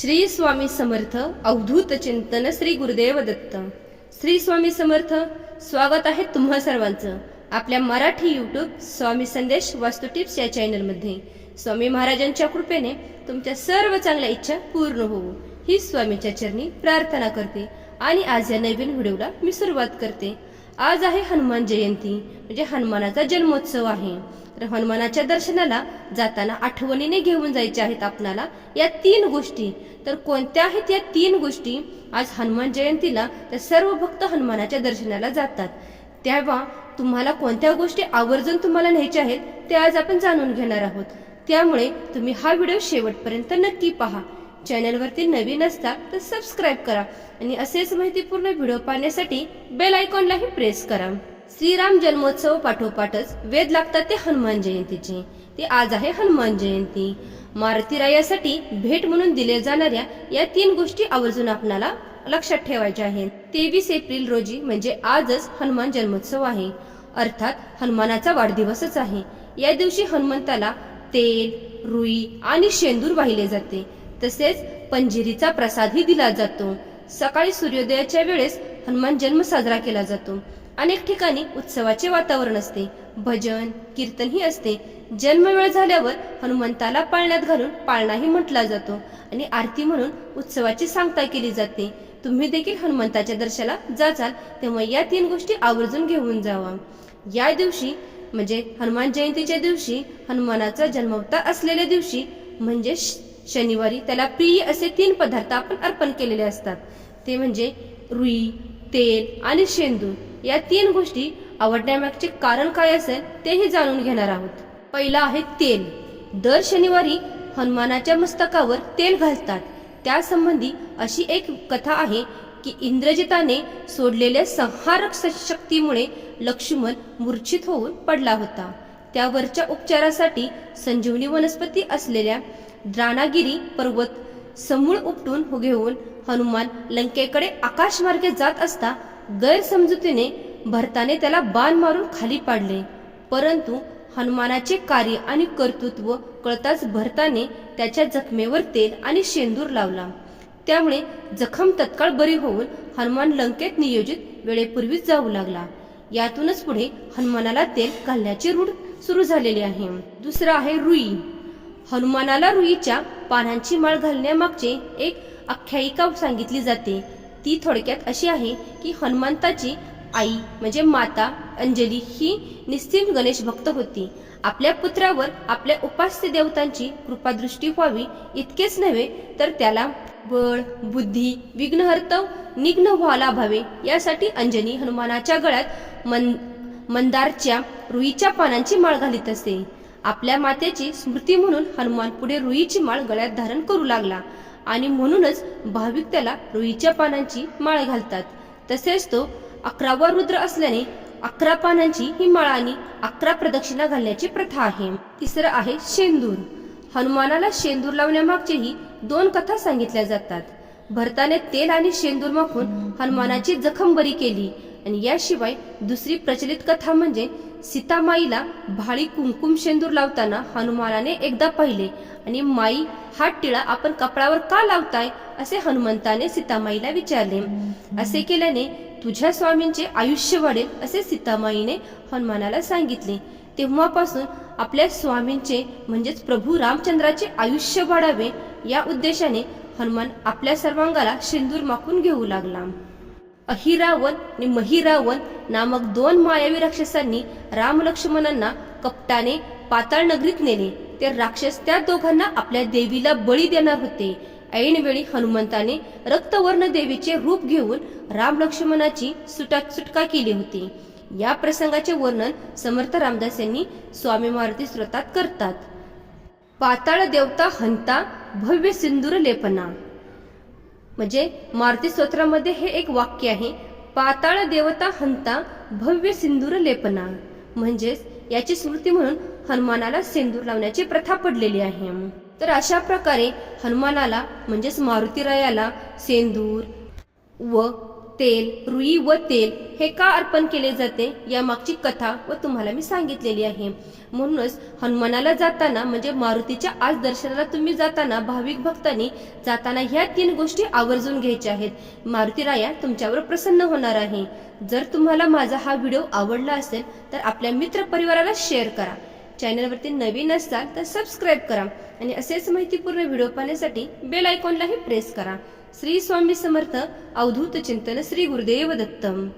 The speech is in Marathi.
श्री स्वामी समर्थ अवधूत चिंतन श्री गुरुदेव दत्त. श्री स्वामी समर्थ स्वागत आहे तुम्हा सर्वांचं आपल्या मराठी युट्यूब स्वामी संदेश वास्तू टिप्स या चॅनलमध्ये स्वामी महाराजांच्या कृपेने तुमच्या सर्व चांगल्या इच्छा पूर्ण होवो ही स्वामीच्या चरणी प्रार्थना करते आणि आज या नवीन व्हिडिओला मी सुरुवात करते. आज आहे हनुमान जयंती म्हणजे हनुमानाचा जन्मोत्सव आहे. तर हनुमानाच्या दर्शनाला जाताना आठवणीने घेऊन जायच्या आहेत आपणाला या तीन गोष्टी. तर कोणत्या आहेत या तीन गोष्टी? आज हनुमान जयंतीला तर सर्व भक्त हनुमानाच्या दर्शनाला जातात. तेव्हा तुम्हाला कोणत्या गोष्टी आवर्जून तुम्हाला न्यायच्या आहेत ते आज आपण जाणून घेणार आहोत. त्यामुळे तुम्ही हा व्हिडिओ शेवटपर्यंत नक्की पहा. चॅनलवरती नवीन असता तर सबस्क्राईब करा आणि असेच माहितीपूर्ण व्हिडिओ पाहण्यासाठी बेल आयकॉनलाही प्रेस करा. श्रीराम जन्मोत्सव पाठोपाठच वेद लागतात ते हनुमान जयंतीचे. ते आज आहे हनुमान जयंती. मारुतीरायासाठी भेट म्हणून दिल्या जाणाऱ्या या तीन गोष्टी आवर्जून आपणाला लक्षात ठेवायच्या आहेत. तेवीस एप्रिल रोजी म्हणजे आजच हनुमान जन्मोत्सव आहे. अर्थात हनुमानाचा वाढदिवसच आहे. या दिवशी हनुमंताला तेल रुई आणि शेंदूर वाहिले जाते. तसेच पंजिरीचा प्रसादही दिला जातो. सकाळी सूर्योदयाच्या वेळेस हनुमान जन्म साजरा केला जातो. अनेक ठिकाणी उत्सवाचे वातावरण असते. भजन कीर्तनही असते. जन्मवेळ झाल्यावर हनुमंताला पाळण्यात घालून पाळणाही म्हटला जातो आणि आरती म्हणून उत्सवाची सांगता केली जाते. तुम्ही देखील हनुमंताच्या दर्शनाला जाचाल तेव्हा या तीन गोष्टी आवर्जून घेऊन जावा. या दिवशी म्हणजे हनुमान जयंतीच्या दिवशी हनुमानाचा जन्मवता असलेल्या दिवशी म्हणजे श- शनिवारी त्याला प्रिय असे तीन पदार्थ आपण अर्पण केलेले असतात. ते म्हणजे रुई तेल आणि शेंदूर. या तीन गोष्टी आवडण्यामागचे कारण काय असेल तेही जाणून घेणार आहोत. पहिला आहे तेल. दर शनिवारी हनुमानाच्या मस्तकावर तेल घालतात. त्यासंबंधी अशी एक कथा आहे की इंद्रजिताने सोडलेल्या संहारक शक्तीमुळे लक्ष्मण मूर्छित होऊन पडला होता. त्यावरच्या उपचारासाठी संजीवनी वनस्पती असलेल्या द्राणागिरी पर्वत समूळ उपटून घेऊन हनुमान लंकेकडे आकाशमार्गे जात असता गैरसमजुतीने भरताने त्याला बाण मारून खाली पाडले. परंतु हनुमानाचे कार्य आणि कर्तृत्व कळताच भरताने त्याच्या जखमेवर तेल आणि शेंदूर लावला. त्यामुळे जखम तत्काळ बरी होऊन हनुमान लंकेत नियोजित वेळेपूर्वीच जाऊ लागला. यातूनच पुढे हनुमानाला तेल घालण्याची रूढ सुरू झालेली आहे. दुसरं आहे रुई. हनुमानाला रुईच्या पानांची माळ घालण्यामागचे एक आख्यायिका सांगितली जाते. ती थोडक्यात अशी आहे की हनुमंताची आई म्हणजे माता अंजली ही निस्थिम गणेश भक्त होती. आपल्या पुत्रावर आपल्या उपास्य देवतांची कृपादृष्टी व्हावी इतकेच नव्हे तर त्याला बळ बुद्धी विघ्नहर्तव निघ्न व्हायला भावे यासाठी अंजनी हनुमानाच्या गळ्यात मन मंदारच्या रुईच्या पानांची माळ घालीत असते आपल्या मातेची स्मृती म्हणून हनुमान पुढे रुईची माळ गळ्यात धारण करू लागला. आणि म्हणूनच भाविक त्याला रुईच्या पानांची माळ घालतात. तसेच तो अकरावा रुद्र असल्याने अकरा पानांची ही माळ आणि अकरा प्रदक्षिणा घालण्याची प्रथा आहे. तिसरं आहे शेंदूर. हनुमानाला शेंदूर लावण्यामागचेही दोन कथा सांगितल्या जातात. भरताने तेल आणि शेंदूर माखून हनुमानाची जखम बरी केली. आणि याशिवाय दुसरी प्रचलित कथा म्हणजे सीतामाईला भाळी कुंकुम शेंदूर लावताना हनुमानाने एकदा पाहिले. आणि माई हा टिळा आपण कपडावर का लावताय? असे हनुमंताने सीतामाईला विचारले. असे केल्याने तुझ्या स्वामींचे आयुष्य वाढेल असे सीतामाईने हनुमानाला सांगितले. तेव्हापासून आपल्या स्वामींचे म्हणजेच प्रभू रामचंद्राचे आयुष्य वाढावे या उद्देशाने हनुमान आपल्या सर्वांगाला शेंदूर माखून घेऊ लागला. अहिरावण आणि महिरावण नामक दोन मायावी राक्षसांनी राम लक्ष्मणांना कपटाने पाताळ नगरीत नेले. ते राक्षस त्या दोघांना आपल्या देवीला बळी देणार होते. ऐनवेळी हनुमंताने रक्तवर्ण देवीचे रूप घेऊन राम लक्ष्मणाची सुटा सुटका केली होती. या प्रसंगाचे वर्णन समर्थ रामदास यांनी स्वामी मारुती स्रोतात करतात. पाताळ देवता हंता भव्य सिंदूर लेपना. म्हणजे मारुती स्तोत्रामध्ये हे एक वाक्य आहे पाताळ देवता हंता भव्य सिंदूर लेपना. म्हणजेच याची स्मृती म्हणून हनुमानाला सिंदूर लावण्याची प्रथा पडलेली आहे. तर अशा प्रकारे हनुमानाला म्हणजेच मारुतीरायाला सेंदूर व तेल रुई व तेल हे का अर्पण केले जाते? यामागची कथा व तुम्हाला मी सांगितलेली आहे. म्हणूनच हनुमानाला जाताना म्हणजे मारुतीच्या आज दर्शनाला तुम्ही जाताना भाविक भक्तांनी जाताना ह्या तीन गोष्टी आवर्जून घ्यायच्या आहेत. मारुती राया तुमच्यावर प्रसन्न होणार आहे. जर तुम्हाला माझा हा व्हिडिओ आवडला असेल तर आपल्या मित्र परिवाराला शेअर करा. चॅनलवरती नवीन असाल तर सबस्क्राईब करा आणि असेच माहितीपूर्ण व्हिडिओ पाहण्यासाठी बेल आयकॉनलाही प्रेस करा. श्री स्वामी समर्थ अवधूत चिंतन श्री गुरुदेव दत्तम